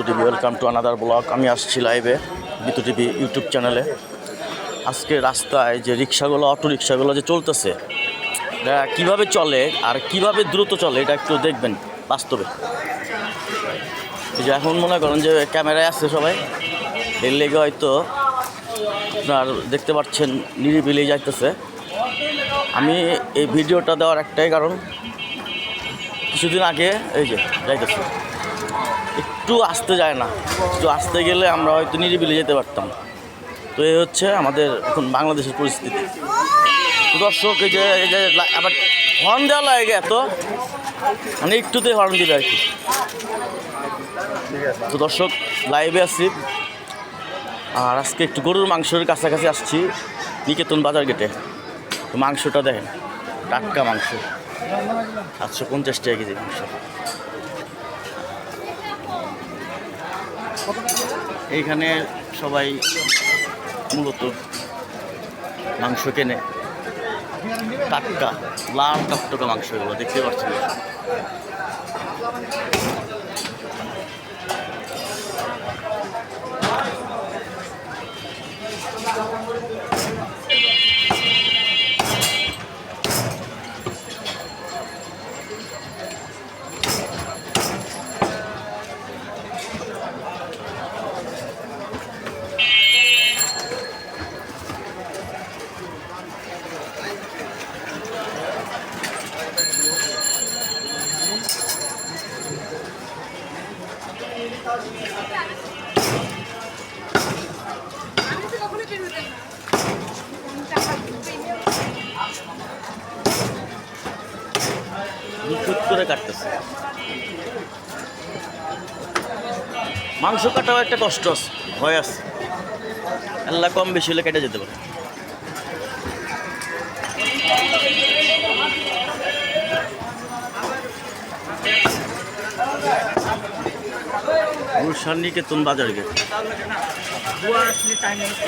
Bitu TV welcome to another blog আমি আসছি লাইভে বিতু টিভি ইউটিউব চ্যানেলে আজকে রাস্তায় যে রিক্সাগুলো অটো রিক্সাগুলো যে চলতেছে এটা কীভাবে চলে আর কীভাবে দ্রুত চলে, এটা একটু দেখবেন বাস্তবে। যে এখন মনে করেন যে ক্যামেরায় আসছে সবাই, এর লেগে হয়তো আপনার দেখতে পাচ্ছেন নিরিবিলি যাইতেছে। আমি এই ভিডিওটা দেওয়ার একটাই কারণ, কিছুদিন আগে, এই যে যাইতেছে। একটু আসতে যায় না। একটু আসতে গেলে আমরা হয়তো নিরিবিলি যেতে পারতাম। তো এই হচ্ছে আমাদের এখন বাংলাদেশের পরিস্থিতি। দর্শক, এই যে আবার হর্ন দেওয়া লাগে এত। মানে একটুতেই হর্ন দিবে আর কি। তো দর্শক লাইভে আসছি আর আজকে একটু গরুর মাংসের কাছাকাছি আসছি নিকেতন বাজার গেটে। তো মাংসটা দেখেন, টাটকা মাংস। সাতশো পঞ্চাশ টাকা কেজি মাংস। এইখানে সবাই মূলত মাংস কেনে। টাটকা লাল টকটকা মাংস এগুলো দেখতে পাচ্ছেন? করে কাটতেছে। মাংস কাটাও একটা কষ্ট আছে, ভয় আছে। আল্লাহ কম বেশি হলে কেটে যেতে পারে।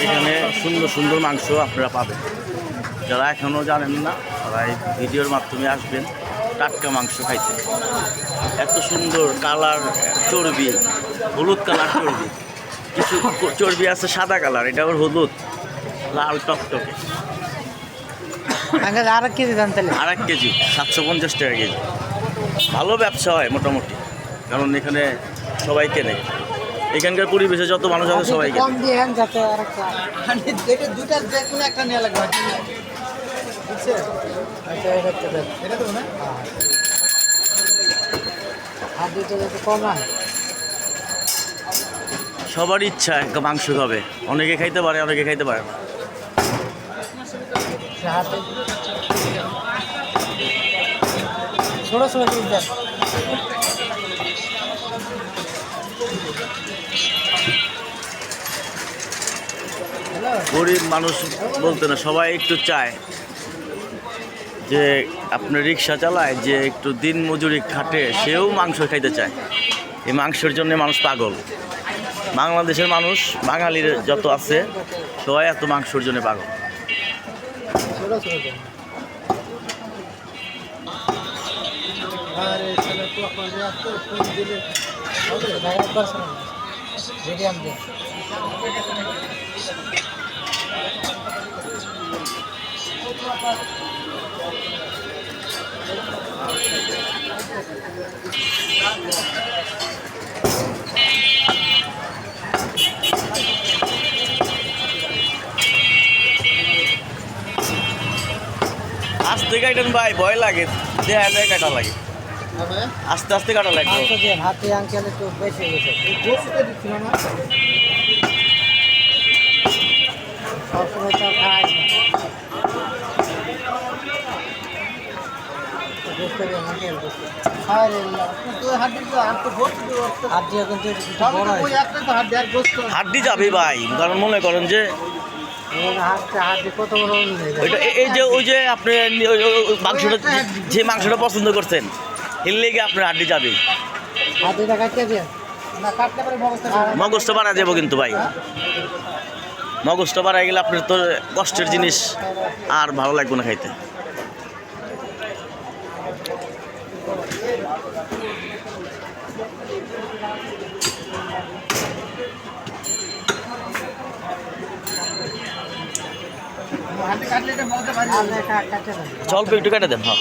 এখানে সুন্দর সুন্দর মাংস আপনারা পাবেন। যারা এখনও জানেন না, তারা এই ভিডিওর মাধ্যমে আসবেন। টাটকা মাংস খাইতে এত সুন্দর কালার চর্বি হলুদ কালার চর্বি। কিছু চর্বি আছে সাদা কালার এটা আবার হলুদ লাল টকটকে। আর কেজি দাম তাহলে। আর এক কেজি সাতশো পঞ্চাশ টাকা কেজি। ভালো ব্যবসা হয় মোটামুটি কারণ এখানে সবাই কেনে। এখানকার পরিবেশে যত মানুষ আছে সবাই কেনে। কম দিয়ে হ্যান যাতে আর একটা এটা দুটা যে কোনো একটা লাগবে সবার ইচ্ছা একটা মাংস খাবে। অনেকে খাইতে পারে অনেকে খাইতে পারে না। ছোট ছোট গরিব মানুষ বলতে না সবাই একটু চায়। যে আপনার রিক্সা চালায়, যে একটু দিন মজুরি খাটে, সেও মাংস খাইতে চায়। এই মাংসের জন্য মানুষ পাগল। বাংলাদেশের মানুষ, বাঙালির যত আছে, সবাই এত মাংসের জন্য পাগল। আস্তে কাটেন ভাই ভয় লাগে। দেয়া দেয় কাটা লাগে। আস্তে আস্তে কাটা লাগে হাতে আঙ্কেল একটু বেশি গেছে। হাড্ডি যাবে ভাই কারণ মনে করেন যে এই যে ওই যে আপনি মাংসটা যে- মাংসটা পছন্দ করছেন এর লেগে আপনার হাড্ডি যাবে। মগজটা বাড়া যাব কিন্তু ভাই। মগজটা বাড়াই গেলে আপনার তো কষ্টের জিনিস আর ভালো লাগবে না খাইতে। আচ্ছা, আচ্ছা, আচ্ছা, জল একটু কেটে দেন হ্যাঁ।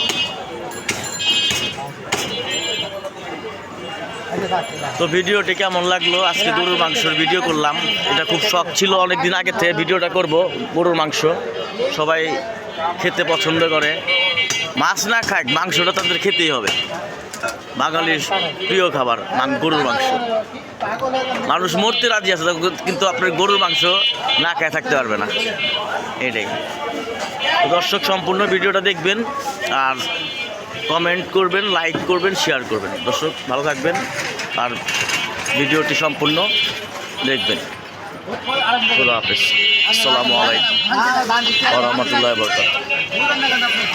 তো ভিডিওটি কেমন লাগল? আজকে গরুর মাংসর ভিডিও করলাম। এটা খুব শখ ছিল অনেক দিন আগে থেকে ভিডিওটা করব গরুর মাংস। সবাই খেতে পছন্দ করে। মাছ না খাক মাংসটা তাদের খেতেই হবে। বাঙালির প্রিয় খাবার গরুর মাংস। মানুষ মরতে রাজি আছে কিন্তু আপনার গরুর মাংস না খেয়ে থাকতে পারবে না। এটাই দর্শক সম্পূর্ণ ভিডিওটা দেখবেন। আর কমেন্ট করবেন লাইক করবেন শেয়ার করবেন। দর্শক, ভালো থাকবেন। আর ভিডিওটি সম্পূর্ণ দেখবেন। খোলা হাফেজ। আসসালামু আলাইকুম। রহমতুল্লাহ। বরকাত